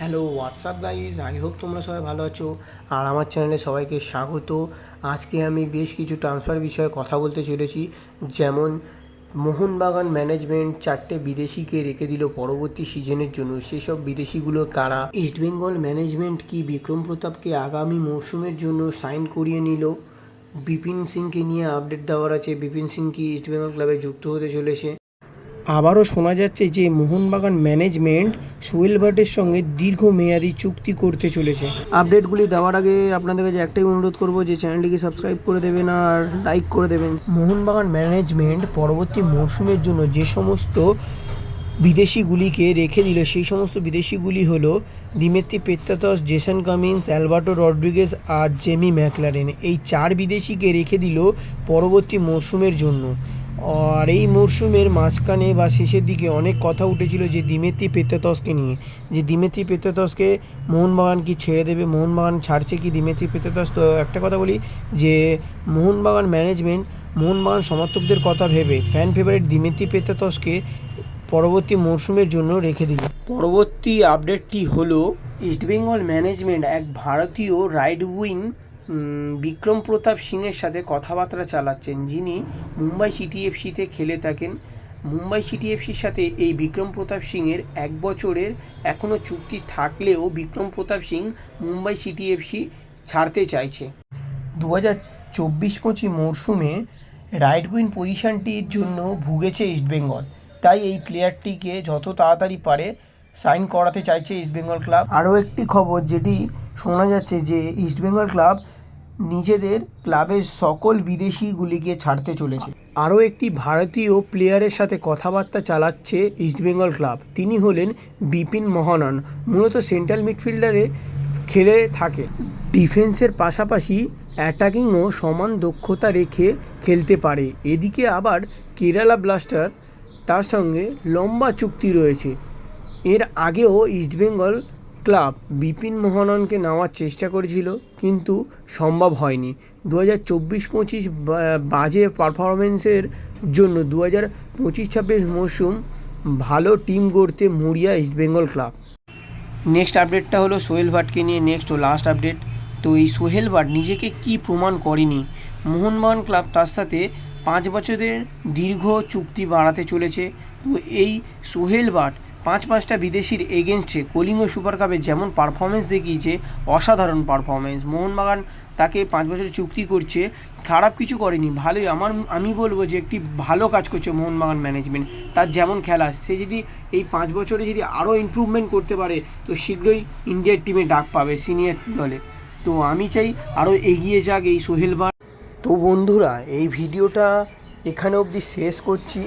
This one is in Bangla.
Hello WhatsApp guys I hope তোমরা সবাই ভালো আছো। আর আমার চ্যানেলে সবাইকে স্বাগত। আজকে আমি বেশ কিছু ট্রান্সফার বিষয়ে কথা বলতে চলেছি। যেমন, মোহনবাগান ম্যানেজমেন্ট চারটে বিদেশিকে রেখে দিল পরবর্তী সিজনের জন্য। সেসব বিদেশিগুলো কারা? ইস্টবেঙ্গল ম্যানেজমেন্ট কি বিক্রম প্রতাপকে আগামী মরশুমের জন্য সাইন করিয়ে নিল? বিপিন সিংকে নিয়ে আপডেট দেওয়ার আছে। বিপিন সিং কি ইস্টবেঙ্গল ক্লাবে যুক্ত হতে চলেছে। আবারও শোনা যাচ্ছে যে মোহনবাগান ম্যানেজমেন্ট সোহেল ভাটের সঙ্গে দীর্ঘমেয়াদী চুক্তি করতে চলেছে। আপডেটগুলি দেওয়ার আগে আপনাদের কাছে একটাই অনুরোধ করব যে চ্যানেলটিকে সাবস্ক্রাইব করে দেবেন আর লাইক করে দেবেন। মোহনবাগান ম্যানেজমেন্ট পরবর্তী মরশুমের জন্য যে সমস্ত বিদেশিগুলিকে রেখে দিল সেই সমস্ত বিদেশিগুলি হলো Dimitri Petratos Jason Cummings Alberto Rodriguez আর জেমি ম্যাকলারেন। এই চার বিদেশিকে রেখে দিল পরবর্তী মরশুমের জন্য। আর এই মরশুমের মাঝখানে বা শেষের দিকে অনেক কথা উঠেছিল যে দিমেত্রি পেত্তাতসকে নিয়ে। যে দিমেত্রি পেত্তাতসকে মোহনবাগান কি ছেড়ে দেবে? মোহনবাগান ছাড়ছে কি দিমেত্রি পেত্তাতস তো একটা কথা বলি যে মোহনবাগান ম্যানেজমেন্ট মোহনবাগান সমর্থকদের কথা ভেবে ফ্যান ফেভারিট দিমেত্রি পেত্তাতসকে পরবর্তী মরশুমের জন্য রেখে দিল। পরবর্তী আপডেটটি হলো ইস্টবেঙ্গল ম্যানেজমেন্ট এক ভারতীয় রাইড উইং বিক্রম প্রতাপ সিংয়ের সাথে কথাবার্তা চালাচ্ছেন, যিনি মুম্বাই সিটি এফসিতে খেলে থাকেন। মুম্বাই সিটি এফসির সাথে এই বিক্রম প্রতাপ সিংয়ের এক বছরের এখনও চুক্তি থাকলেও বিক্রম প্রতাপ সিং মুম্বাই সিটি এফসি ছাড়তে চাইছে। দু হাজার চব্বিশ পঁচিশ মরশুমে রাইট উইন পজিশনটির জন্য ভুগেছে ইস্টবেঙ্গল তাই এই প্লেয়ারটিকে যত তাড়াতাড়ি পারে সাইন করাতে চাইছে ইস্টবেঙ্গল ক্লাব। আরও একটি খবর যেটি শোনা যাচ্ছে যে ইস্টবেঙ্গল ক্লাব নিজেদের ক্লাবের সকল বিদেশিগুলিকে ছাড়তে চলেছে। আরও একটি ভারতীয় প্লেয়ারের সাথে কথাবার্তা চালাচ্ছে ইস্টবেঙ্গল ক্লাব। তিনি হলেন বিপিন মহানন, মূলত সেন্ট্রাল মিডফিল্ডারে খেলে থাকে। ডিফেন্সের পাশাপাশি অ্যাটাকিংও সমান দক্ষতা রেখে খেলতে পারে। এদিকে আবার কেরালা ব্লাস্টার তার সঙ্গে লম্বা চুক্তি রয়েছে। এর আগেও ইস্টবেঙ্গল ক্লাব বিপিন মোহননকে নেওয়ার চেষ্টা করেছিল, কিন্তু সম্ভব হয়নি। দু হাজার চব্বিশ পঁচিশ বাজে পারফরমেন্সের জন্য দু হাজার পঁচিশ ছাব্বিশ মৌসুম ভালো টিম গড়তে মরিয়া ইস্টবেঙ্গল ক্লাব নেক্সট আপডেটটা হলো সোহেল ভাটকে নিয়ে নেক্সট ও লাস্ট আপডেট তো এই সোহেল ভাট নিজেকে কি প্রমাণ করেনি? মোহনবাগান ক্লাব তার সাথে পাঁচ বছরের দীর্ঘ চুক্তি বাড়াতে চলেছে। তো এই সোহেল ভাট পাঁচ পাঁচটা বিদেশির এগেনস্টে কলিঙ্গ সুপার কাপে যেমন পারফরমেন্স দেখিয়েছে, অসাধারণ পারফরমেন্স। মোহনবাগান তাকে পাঁচ বছরের চুক্তি করছে, খারাপ কিছু করেনি। ভালোই, আমার, আমি বলব যে একটি ভালো কাজ করছে মোহনবাগান ম্যানেজমেন্ট তার যেমন খেলা, সে যদি এই পাঁচ বছরে যদি আরও ইমপ্রুভমেন্ট করতে পারে, তো শীঘ্রই ইন্ডিয়ার টিমে ডাক পাবে সিনিয়র দলে। তো আমি চাই আরও এগিয়ে যাক এই সোহেল তো বন্ধুরা, এই ভিডিওটা এখানে অবধি শেষ করছি।